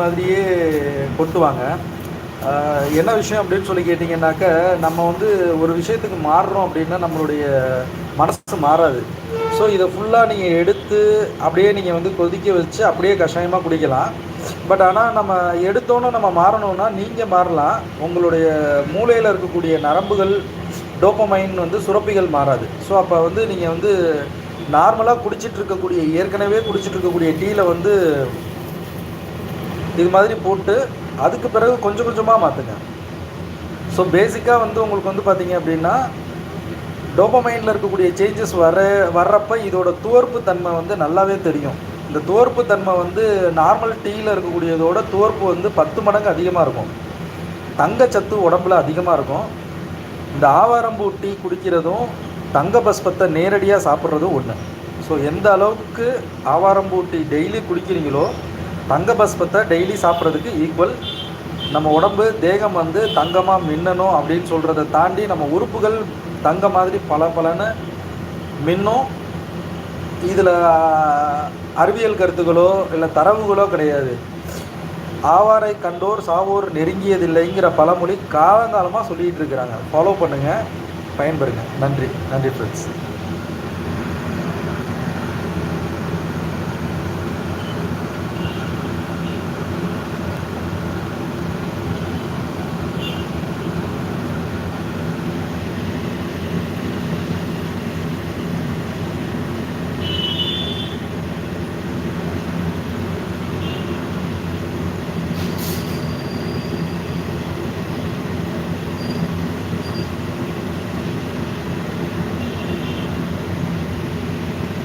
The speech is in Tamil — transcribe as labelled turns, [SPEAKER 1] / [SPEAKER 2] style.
[SPEAKER 1] மாதிரியே கொட்டுவாங்க என்ன விஷயம் அப்படின்னு சொல்லி கேட்டிங்கன்னாக்க நம்ம வந்து ஒரு விஷயத்துக்கு மாறுறோம் அப்படின்னா நம்மளுடைய மனசு மாறாது. ஸோ இதை ஃபுல்லாக நீங்கள் எடுத்து அப்படியே நீங்கள் வந்து கொதிக்க வச்சு அப்படியே கஷாயமாக குடிக்கலாம். பட் ஆனால் நம்ம எடுத்தோன்னே நம்ம மாறணும்னா நீங்கள் மாறலாம். உங்களுடைய மூளையில் இருக்கக்கூடிய நரம்புகள் டோப்பமைன் வந்து சுரப்பிகள் மாறாது. ஸோ அப்போ வந்து நீங்கள் வந்து நார்மலாக குடிச்சிட்டு இருக்கக்கூடிய ஏற்கனவே குடிச்சிட்டு இருக்கக்கூடிய டீயில் வந்து இது மாதிரி போட்டு அதுக்கு பிறகு கொஞ்சம் கொஞ்சமாக மாற்றுங்க ஸோ பேசிக்காக வந்து உங்களுக்கு வந்து பார்த்தீங்க அப்படின்னா டோபமைனில் இருக்கக்கூடிய சேஞ்சஸ் வர வர்றப்ப இதோட துவர்ப்பு தன்மை வந்து நல்லாவே தெரியும். இந்த துவர்ப்பு தன்மை வந்து நார்மல் டீயில் இருக்கக்கூடியதோட துவர்ப்பு வந்து பத்து மடங்கு அதிகமாக இருக்கும். தங்கச்சத்து உடம்புல அதிகமாக இருக்கும். இந்த ஆவாரம்பூ டீ குடிக்கிறதும் தங்க பஸ்பத்தை நேரடியாக சாப்பிட்றதும் ஒன்று ஸோ எந்த அளவுக்கு ஆவாரம்பூ டீ டெய்லி குடிக்கிறீங்களோ தங்க பஸ்பத்தை டெய்லி சாப்பிட்றதுக்கு ஈக்குவல் நம்ம உடம்பு தேகம் வந்து தங்கமாக மின்னணும் அப்படின்னு சொல்கிறத தாண்டி நம்ம உறுப்புகள் தங்க மாதிரி பல பலன்னு மின்னும். இதில் அறிவியல் கருத்துக்களோ இல்லை தரவுகளோ கிடையாது. ஆவாரை கண்டோர் சாவோர் நெருங்கியதில்லைங்கிற பழமொழி காலங்காலமாக சொல்லிகிட்டு இருக்கிறாங்க. ஃபாலோ பண்ணுங்கள் பயன்பெறுங்க. நன்றி. நன்றி ஃப்ரெண்ட்ஸ்